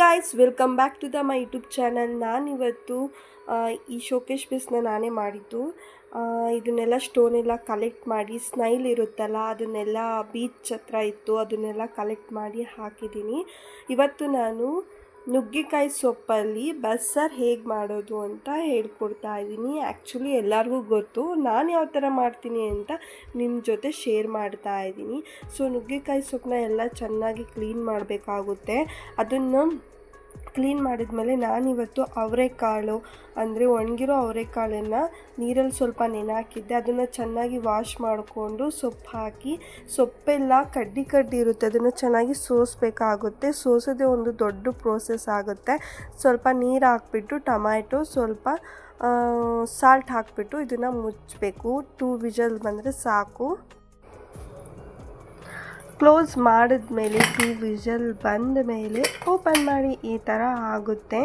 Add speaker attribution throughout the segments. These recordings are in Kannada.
Speaker 1: Guys welcome back to the my YouTube channel ನಾನಿವತ್ತು ಈ ಶೋಕೇಶ್ ಪೀಸ್ನ ನಾನೇ ಮಾಡಿದ್ದು. ಇದನ್ನೆಲ್ಲ ಸ್ಟೋನ್ ಎಲ್ಲ ಕಲೆಕ್ಟ್ ಮಾಡಿ ಸ್ನೈಲ್ ಇರುತ್ತಲ್ಲ, ಅದನ್ನೆಲ್ಲ ಬೀಚ್ ಹತ್ರ ಇತ್ತು, ಅದನ್ನೆಲ್ಲ ಕಲೆಕ್ಟ್ ಮಾಡಿ ಹಾಕಿದ್ದೀನಿ. ಇವತ್ತು ನಾನು ನುಗ್ಗೆಕಾಯಿ ಸೊಪ್ಪಲ್ಲಿ ಬಸ್ಸಾರು ಹೇಗೆ ಮಾಡೋದು ಅಂತ ಹೇಳ್ಕೊಡ್ತಾ ಇದ್ದೀನಿ. ಆ್ಯಕ್ಚುಲಿ ಎಲ್ಲರಿಗೂ ಗೊತ್ತು. ನಾನು ಯಾವ ಥರ ಮಾಡ್ತೀನಿ ಅಂತ ನಿಮ್ಮ ಜೊತೆ ಶೇರ್ ಮಾಡ್ತಾ ಇದ್ದೀನಿ. ಸೊ ನುಗ್ಗೆಕಾಯಿ ಸೊಪ್ಪನ್ನ ಎಲ್ಲ ಚೆನ್ನಾಗಿ ಕ್ಲೀನ್ ಮಾಡಬೇಕಾಗುತ್ತೆ. ಅದನ್ನು ಕ್ಲೀನ್ ಮಾಡಿದ್ಮೇಲೆ ನಾನಿವತ್ತು ಅವರೆಕಾಳು ಅಂದರೆ ಒಣಗಿರೋ ಅವರೆಕಾಳನ್ನು ನೀರಲ್ಲಿ ಸ್ವಲ್ಪ ನೆನೆ ಹಾಕಿದ್ದೆ ಅದನ್ನು ಚೆನ್ನಾಗಿ ವಾಶ್ ಮಾಡಿಕೊಂಡು ಸೊಪ್ಪು ಹಾಕಿ, ಸೊಪ್ಪೆಲ್ಲ ಕಡ್ಡಿ ಕಡ್ಡಿ ಇರುತ್ತೆ. ಅದನ್ನು ಚೆನ್ನಾಗಿ ಸೋಸಬೇಕಾಗುತ್ತೆ. ಸೋಸೋದೇ ಒಂದು ದೊಡ್ಡ ಪ್ರೋಸೆಸ್ ಆಗುತ್ತೆ. ಸ್ವಲ್ಪ ನೀರು ಹಾಕ್ಬಿಟ್ಟು, ಟೊಮ್ಯಾಟೊ ಸ್ವಲ್ಪ ಸಾಲ್ಟ್ ಹಾಕಿಬಿಟ್ಟು ಇದನ್ನು ಮುಚ್ಚಬೇಕು. ಟೂ ವಿಜಲ್ ಬಂದರೆ ಸಾಕು. ಕ್ಲೋಸ್ ಮಾಡಿದ ಮೇಲೆ ಟೂ ವಿಜಲ್ ಬಂದ ಮೇಲೆ ಓಪನ್ ಮಾಡಿ ಈ ಥರ ಆಗುತ್ತೆ.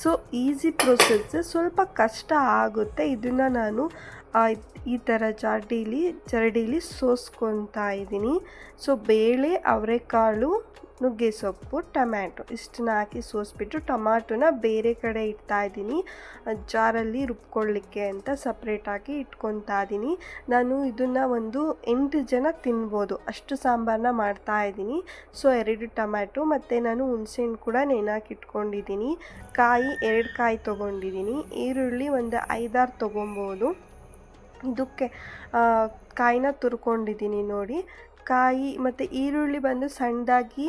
Speaker 1: ಸೊ ಈಸಿ ಪ್ರೊಸೆಸ್ ಸ್ವಲ್ಪ ಕಷ್ಟ ಆಗುತ್ತೆ. ಇದನ್ನು ನಾನು ಈ ಥರ ಜಾಡೀಲಿ, ಜರಡಿಲಿ ಸೋಸ್ಕೊತಾ ಇದ್ದೀನಿ. ಸೊ ಬೇಳೆ, ಅವರೆಕಾಳು ನುಗ್ಗೆ ಸೊಪ್ಪು, ಟೊಮ್ಯಾಟೊ ಇಷ್ಟನ್ನ ಹಾಕಿ ಸೋಸಿಬಿಟ್ಟು ಟೊಮ್ಯಾಟೊನ ಬೇರೆ ಕಡೆ ಇಡ್ತಾ ಇದ್ದೀನಿ. ಜಾರಲ್ಲಿ ರುಬ್ಕೊಳ್ಳಿಕ್ಕೆ ಅಂತ ಸಪ್ರೇಟಾಗಿ ಇಟ್ಕೊತಾ ಇದ್ದೀನಿ. ನಾನು ಇದನ್ನು ಒಂದು ಎಂಟು ಜನ ತಿನ್ಬೋದು. ಅಷ್ಟು ಸಾಂಬಾರನ್ನ ಮಾಡ್ತಾ ಇದ್ದೀನಿ. ಸೊ, ಎರಡು ಟೊಮ್ಯಾಟೊ ಮತ್ತು ನಾನು ಹುಣಸೆಹಣ್ಣು ಕೂಡ ನೆನಾಕಿ ಇಟ್ಕೊಂಡಿದ್ದೀನಿ. ಕಾಯಿ, ಎರಡು ಕಾಯಿ ತೊಗೊಂಡಿದ್ದೀನಿ. ಈರುಳ್ಳಿ ಒಂದು ಐದಾರು ತೊಗೊಬೋದು. ಇದಕ್ಕೆ ಕಾಯಿನ ತುರ್ಕೊಂಡಿದ್ದೀನಿ ನೋಡಿ. ಕಾಯಿ ಮತ್ತು ಈರುಳ್ಳಿ ಬಂದು ಸಣ್ಣದಾಗಿ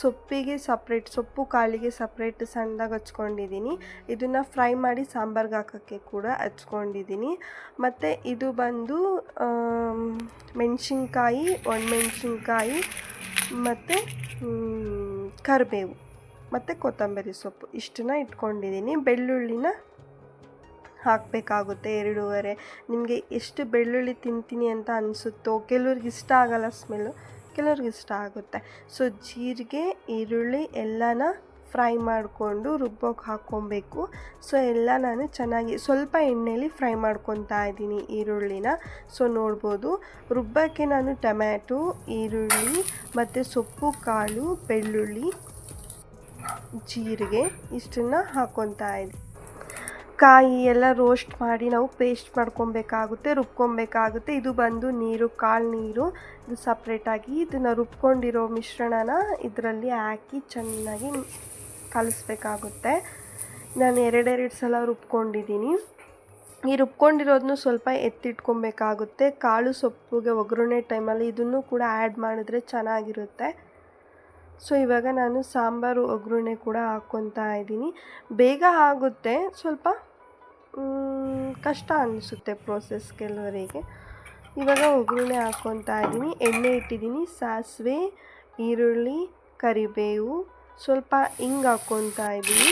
Speaker 1: ಸೊಪ್ಪಿಗೆ ಸಪ್ರೇಟ್ ಸೊಪ್ಪು ಕಾಳಿಗೆ ಸಪ್ರೇಟ್ ಸಣ್ಣದಾಗಿ ಹಚ್ಕೊಂಡಿದ್ದೀನಿ. ಇದನ್ನು ಫ್ರೈ ಮಾಡಿ ಸಾಂಬಾರ್ಗೆ ಹಾಕೋಕ್ಕೆ ಕೂಡ ಹಚ್ಕೊಂಡಿದ್ದೀನಿ. ಮತ್ತು ಇದು ಬಂದು ಮೆಣಸಿನ್ಕಾಯಿ, ಒಣಮೆಣ್ಸಿನ್ಕಾಯಿ ಮತ್ತು ಕರಿಬೇವು ಮತ್ತು ಕೊತ್ತಂಬರಿ ಸೊಪ್ಪು ಇಷ್ಟನ್ನ ಇಟ್ಕೊಂಡಿದ್ದೀನಿ. ಬೆಳ್ಳುಳ್ಳಿನ ಹಾಕಬೇಕಾಗುತ್ತೆ ಎರಡೂವರೆ. ನಿಮಗೆ ಎಷ್ಟು ಬೆಳ್ಳುಳ್ಳಿ ತಿಂತೀನಿ ಅಂತ ಅನಿಸುತ್ತೋ, ಕೆಲವ್ರಿಗೆ ಇಷ್ಟ ಆಗಲ್ಲ ಸ್ಮೆಲ್ಲು ಕೆಲವ್ರಿಗೆ ಇಷ್ಟ ಆಗುತ್ತೆ. ಸೊ ಜೀರಿಗೆ, ಈರುಳ್ಳಿ ಎಲ್ಲನ ಫ್ರೈ ಮಾಡಿಕೊಂಡು ರುಬ್ಬೋಕೆ ಹಾಕ್ಕೊಬೇಕು. ಸೊ ಎಲ್ಲ ನಾನು ಚೆನ್ನಾಗಿ ಸ್ವಲ್ಪ ಎಣ್ಣೆಯಲ್ಲಿ ಫ್ರೈ ಮಾಡ್ಕೊತಾ ಇದ್ದೀನಿ ಈರುಳ್ಳಿನ. ಸೊ ನೋಡ್ಬೋದು. ರುಬ್ಬಕ್ಕೆ ನಾನು ಟೊಮ್ಯಾಟೊ, ಈರುಳ್ಳಿ ಮತ್ತು ಸೊಪ್ಪು, ಕಾಳು, ಬೆಳ್ಳುಳ್ಳಿ, ಜೀರಿಗೆ ಇಷ್ಟನ್ನು ಹಾಕ್ಕೊತಾ ಇದ್ದೀನಿ. ಕಾಯಿ ಎಲ್ಲ ರೋಸ್ಟ್ ಮಾಡಿ ನಾವು ಪೇಸ್ಟ್ ಮಾಡ್ಕೊಬೇಕಾಗುತ್ತೆ, ರುಬ್ಕೊಬೇಕಾಗುತ್ತೆ. ಇದು ಬಂದು ನೀರು, ಕಾಳು ನೀರು, ಇದು ಸಪ್ರೇಟಾಗಿ ಇದನ್ನು ರುಬ್ಕೊಂಡಿರೋ ಮಿಶ್ರಣನ ಇದರಲ್ಲಿ ಹಾಕಿ ಚೆನ್ನಾಗಿ ಕಲಿಸ್ಬೇಕಾಗುತ್ತೆ. ನಾನು ಎರಡೆರಡು ಸಲ ರುಬ್ಕೊಂಡಿದ್ದೀನಿ. ಈ ರುಬ್ಕೊಂಡಿರೋದನ್ನು ಸ್ವಲ್ಪ ಎತ್ತಿಟ್ಕೊಬೇಕಾಗುತ್ತೆ. ಕಾಳು ಸೊಪ್ಪಿಗೆ ಒಗ್ಗರಣೆ ಟೈಮಲ್ಲಿ ಇದನ್ನು ಕೂಡ ಆ್ಯಡ್ ಮಾಡಿದ್ರೆ ಚೆನ್ನಾಗಿರುತ್ತೆ. ಸೊ, ಇವಾಗ ನಾನು ಸಾಂಬಾರು, ಒಗ್ಗರಣೆ ಕೂಡ ಹಾಕ್ಕೊತಾ ಇದ್ದೀನಿ. ಬೇಗ ಆಗುತ್ತೆ. ಸ್ವಲ್ಪ ಕಷ್ಟ ಅನಿಸುತ್ತೆ ಪ್ರೋಸೆಸ್ ಕೆಲವರಿಗೆ. ಇವಾಗ ಒಗ್ಗರಣೆ ಹಾಕ್ಕೊತಾ ಇದ್ದೀನಿ. ಎಣ್ಣೆ ಇಟ್ಟಿದ್ದೀನಿ. ಸಾಸಿವೆ, ಈರುಳ್ಳಿ, ಕರಿಬೇವು, ಸ್ವಲ್ಪ ಹಿಂಗೆ ಹಾಕ್ಕೊತಾ ಇದ್ದೀನಿ.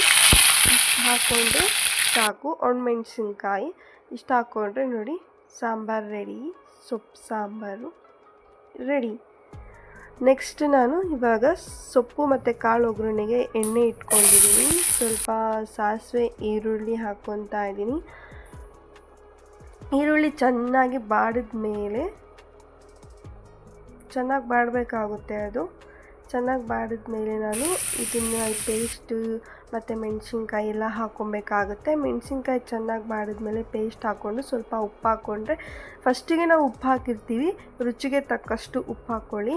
Speaker 1: ಇಷ್ಟು ಹಾಕ್ಕೊಂಡ್ರೆ ಸಾಕು. ಒಣಮೆಣ್ಸಿನ್ಕಾಯಿ, ಇಷ್ಟು ಹಾಕ್ಕೊಂಡ್ರೆ ನೋಡಿ ಸಾಂಬಾರು ರೆಡಿ ಸೊಪ್ಪು, ಸಾಂಬಾರು ರೆಡಿ ನೆಕ್ಸ್ಟ್ ನಾನು ಇವಾಗ ಸೊಪ್ಪು ಮತ್ತು ಕಾಳು ಒಗ್ಗರಣೆಗೆ ಎಣ್ಣೆ ಇಟ್ಕೊಂಡಿದ್ದೀನಿ. ಸ್ವಲ್ಪ ಸಾಸಿವೆ, ಈರುಳ್ಳಿ ಹಾಕ್ಕೊತಾ ಇದ್ದೀನಿ. ಈರುಳ್ಳಿ ಚೆನ್ನಾಗಿ ಬಾಡಿದ ಮೇಲೆ ಚೆನ್ನಾಗಿ ಬಾಡಬೇಕಾಗುತ್ತೆ ಅದು. ಚೆನ್ನಾಗಿ ಬಾಡಿದ ಮೇಲೆ ನಾನು ಇದನ್ನು ಪೇಸ್ಟು ಮತ್ತು ಮೆಣಸಿನ್ಕಾಯಿ ಎಲ್ಲ ಹಾಕ್ಕೊಬೇಕಾಗುತ್ತೆ. ಮೆಣಸಿನ್ಕಾಯಿ ಚೆನ್ನಾಗಿ ಬಾಡಿದ್ಮೇಲೆ ಪೇಸ್ಟ್ ಹಾಕ್ಕೊಂಡು ಸ್ವಲ್ಪ ಉಪ್ಪು ಹಾಕ್ಕೊಂಡ್ರೆ ಫಸ್ಟಿಗೆ ನಾವು ಉಪ್ಪು ಹಾಕಿರ್ತೀವಿ. ರುಚಿಗೆ ತಕ್ಕಷ್ಟು ಉಪ್ಪು ಹಾಕ್ಕೊಳ್ಳಿ.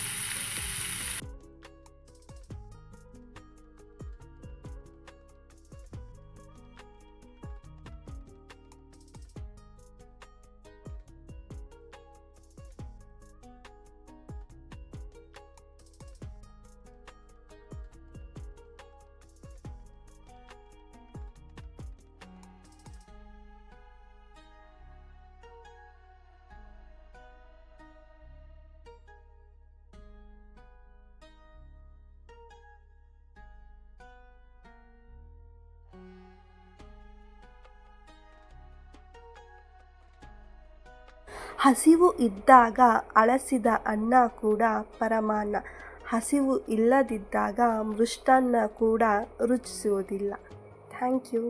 Speaker 1: ಹಸಿವು ಇದ್ದಾಗ ಅಳಸಿದ ಅನ್ನ ಕೂಡ ಪರಮಾನ್ನ. ಹಸಿವು ಇಲ್ಲದಿದ್ದಾಗ ಮೃಷ್ಟಾನ್ನ ಕೂಡ ರುಚಿಸುವುದಿಲ್ಲ. Thank you.